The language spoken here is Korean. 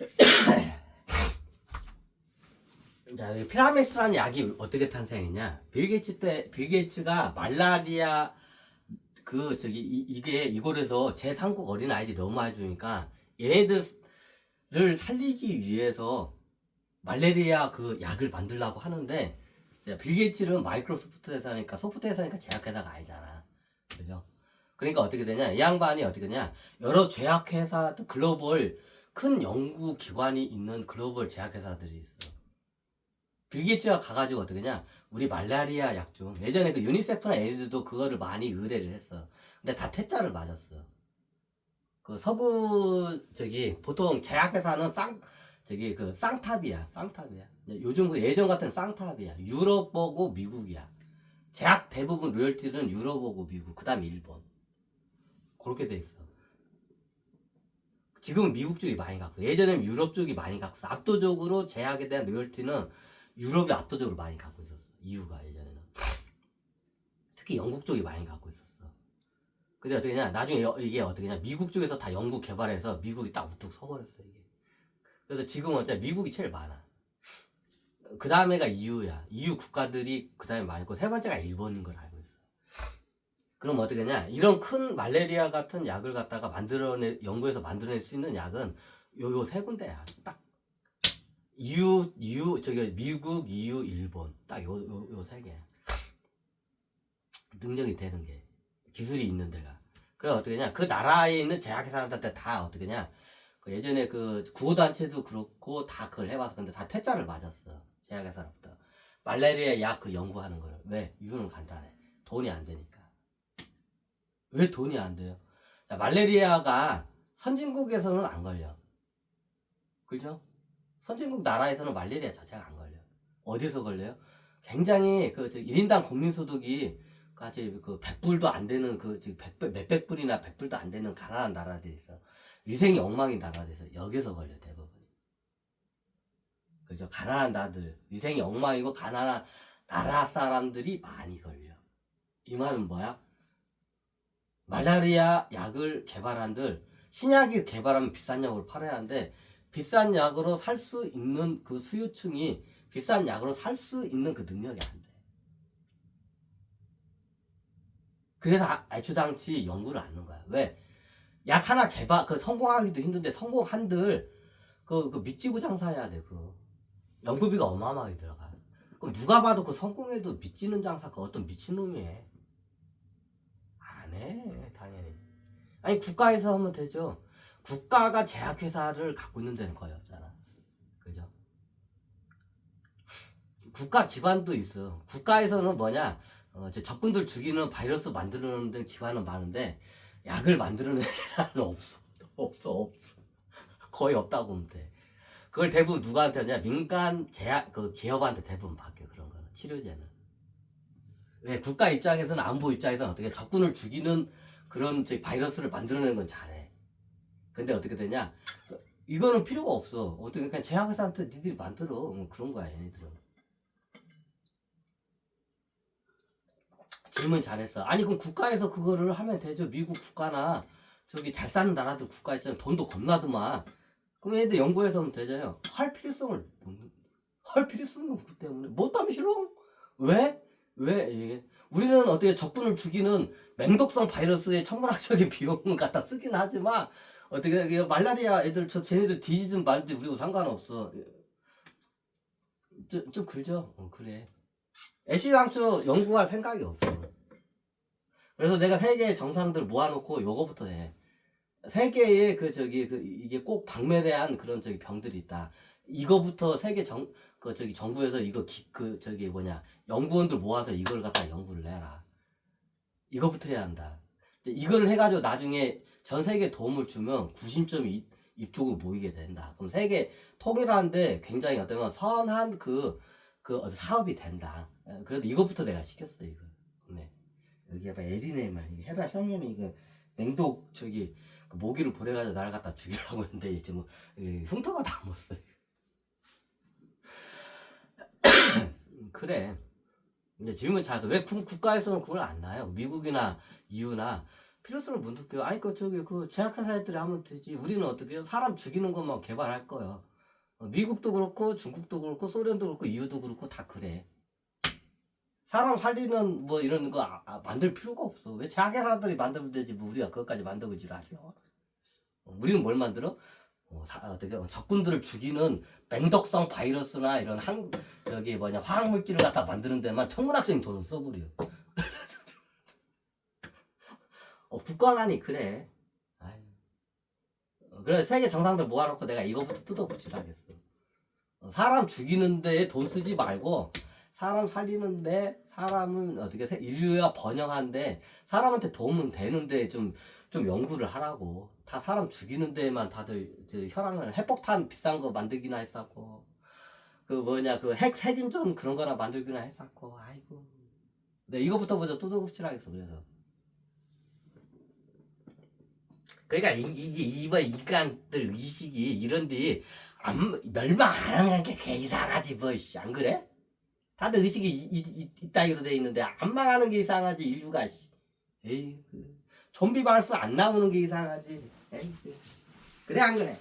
자, 이 피라미스라는 약이 어떻게 탄생했냐? 빌 게이츠 때, 빌 게이츠가 말라리아, 그, 저기, 이, 게 이곳에서 제3국 어린 아이들이 너무 많이 주니까 얘네들을 살리기 위해서 말레리아 그 약을 만들려고 하는데, 이제 빌 게이츠는 마이크로소프트 회사니까, 소프트 회사니까 제약회사가 아니잖아. 그죠? 그러니까 어떻게 되냐? 이 양반이 어떻게 되냐? 여러 제약회사, 글로벌, 큰 연구 기관이 있는 글로벌 제약회사들이 있어. 빌 게이츠가 가가지고 어떻게 냐? 우리 말라리아 약 좀. 예전에 그 유니세프나 애들도 그거를 많이 의뢰를 했어. 근데 다 퇴짜를 맞았어. 그 서구 저기 보통 제약회사는 쌍 저기 그 쌍탑이야. 쌍탑이야. 요즘 그 예전 같은 쌍탑이야. 유럽하고 미국이야. 제약 대부분 로열티는 유럽하고 미국 그 다음에 일본. 그렇게 돼 있어 지금은 미국 쪽이 많이 갖고 예전에는 유럽 쪽이 많이 갖고 압도적으로 제약에 대한 로열티는 유럽이 압도적으로 많이 갖고 있었어. 이유가 예전에는. 특히 영국 쪽이 많이 갖고 있었어. 근데 어떻게냐, 나중에 여- 이게 어떻게냐, 미국 쪽에서 다 연구 개발해서 미국이 딱 우뚝 서버렸어, 이게. 그래서 지금은 어차피 미국이 제일 많아. 그 다음에가 EU야. EU 국가들이 그 다음에 많고, 세 번째가 일본인 걸 있어. 그럼 어떻게냐, 이런 큰 말레리아 같은 약을 갖다가 만들어내, 연구해서 만들어낼 수 있는 약은 요, 요 세 군데야. 딱 EU, EU, 저기, 미국, EU, 일본. 딱 요, 요, 요 세 개. 능력이 되는 게. 기술이 있는 데가. 그래, 어떻게 냐. 그 나라에 있는 제약회사한테 다 어떻게 냐. 그 예전에 그 구호단체도 그렇고 다 그걸 해봐서 근데 다 퇴짜를 맞았어. 제약회사로부터. 말레리아 약 그 연구하는 거를. 왜? 이유는 간단해. 돈이 안 되니까. 왜 돈이 안 돼요? 자, 말레리아가 선진국에서는 안 걸려. 그죠? 선진국 나라에서는 말레리아 자체가 안 걸려. 어디서 걸려요? 굉장히 그 1인당 국민소득이 까지 그 100불도 안 되는 그 지금 100, 몇백 불이나 100불도 안 되는 가난한 나라들이 있어. 위생이 엉망인 나라들이 있어. 여기서 걸려 대부분. 그죠? 가난한 나들 위생이 엉망이고 가난한 나라 사람들이 많이 걸려. 이 말은 뭐야? 말라리아 약을 개발한들 신약이 개발하면 비싼 약으로 팔아야 하는데 비싼 약으로 살 수 있는 그 수요층이 비싼 약으로 살 수 있는 그 능력이 안 돼. 그래서 아- 애초당치 연구를 안 하는 거야. 왜? 약 하나 개발, 그 성공하기도 힘든데 성공한들 그, 그 밑지고 장사해야 돼, 그. 연구비가 어마어마하게 들어가. 그럼 누가 봐도 그 성공해도 밑지는 장사 그 어떤 미친놈이 해. 안 해, 당연히. 아니, 국가에서 하면 되죠. 국가가 제약회사를 갖고 있는 데는 거의 없잖아. 그죠? 국가 기관도 있어. 국가에서는 뭐냐, 어, 저 적군들 죽이는 바이러스 만들어내는 데 기관은 많은데, 약을 만들어내는 데는 없어. 없어, 없어. 거의 없다고 보면 돼. 그걸 대부분 누구한테 하냐? 민간 제약, 그 기업한테 대부분 받겨, 그런 거는. 치료제는. 왜 국가 입장에서는 안보 입장에서는 어떻게 적군을 죽이는 그런 저 바이러스를 만들어내는 건 잘해. 근데 어떻게 되냐? 이거는 필요가 없어. 어떻게 그냥 제약회사한테 니들이 만들어. 뭐 그런 거야 얘네들은. 질문 잘했어. 아니 그럼 국가에서 그거를 하면 되죠. 미국 국가나 저기 잘 사는 나라들 국가 있잖아. 돈도 겁나더만. 그럼 얘들 연구해서 하면 되잖아요. 할 필요성을 못- 할 필요성이 없기 때문에 못 하면 싫어. 왜? 왜? 이게 우리는 어떻게 적군을 죽이는 맹독성 바이러스의 천문학적인 비용을 갖다 쓰긴 하지만 어떻게 말라리아 애들 저 쟤네들 뒤지든 말든 우리하고 상관없어. 좀, 좀 그러죠. 어, 그래. 애시당초 연구할 생각이 없어. 그래서 내가 세계 정상들 모아놓고 요거부터 해. 세계에 그 저기 그 이게 꼭 박멸해야 한 그런 저기 병들이 있다. 이거부터 세계 정 그 저기 정부에서 이거 기, 그 저기 뭐냐 연구원들 모아서 이걸 갖다 연구를 해라. 이거부터 해야 한다. 이걸 해가지고 나중에 전 세계 도움을 주면 구심점이 이- 이쪽으로 모이게 된다. 그럼 세계 통일하는데 굉장히 어떤 선한 그, 그 사업이 된다. 에, 그래도 이것부터 내가 시켰어, 이거. 네. 여기 봐봐, 에리네만. 헤라 샹년이 이거 맹독 저기 그 모기를 보내가지고 나를 갖다 죽이려고 했는데 이제 뭐이 흉터가 다 묻어. 그래. 이제 질문 잘해서 왜 국- 국가에서는 그걸 안 나요? 미국이나 EU나 필요성을 못 느껴요. 아니 그 저기 그 제약회사 애들이 하면 되지. 우리는 어떻게 해요? 사람 죽이는 것만 개발할 거야. 어, 미국도 그렇고 중국도 그렇고 소련도 그렇고 EU도 그렇고 다 그래. 사람 살리는 뭐 이런 거 아- 아, 만들 필요가 없어. 왜 제약회사들이 만들면 되지? 뭐 우리가 그것까지 만들고 지랄이야. 어, 우리는 뭘 만들어? 어, 사, 어떻게 어, 적군들을 죽이는 맹독성 바이러스나 이런 한 저기 뭐냐 화학 물질을 갖다 만드는 데만 천문학적인 돈을 써버려. 어, 국가관이 그래. 아유. 어, 그래 세계 정상들 모아놓고 내가 이거부터 뜯어고치라 하겠어. 어, 사람 죽이는데 돈 쓰지 말고 사람 살리는데 사람은 어떻게 세- 인류가 번영한데 사람한테 도움은 되는데 좀 좀 연구를 하라고. 다 사람 죽이는 데만 다들 저 혈안을 핵폭탄 비싼 거 만들기나 했었고 그 뭐냐 그 핵 핵인전 그런 거나 만들기나 했었고 아이고. 네 이거부터 먼저 뜯어고치라 하겠어 그래서. 그러니까 이, 이게 이번 인간들 의식이 이런데 안, 멸망 안 하는 게개 이상하지 뭐안 그래? 다들 의식이 이, 이, 이, 이따위로 돼 있는데 안 망하는 게 이상하지 인류가 씨. 에이 그 좀비 발수 안 나오는 게 이상하지 에이 그. 그래 안 그래?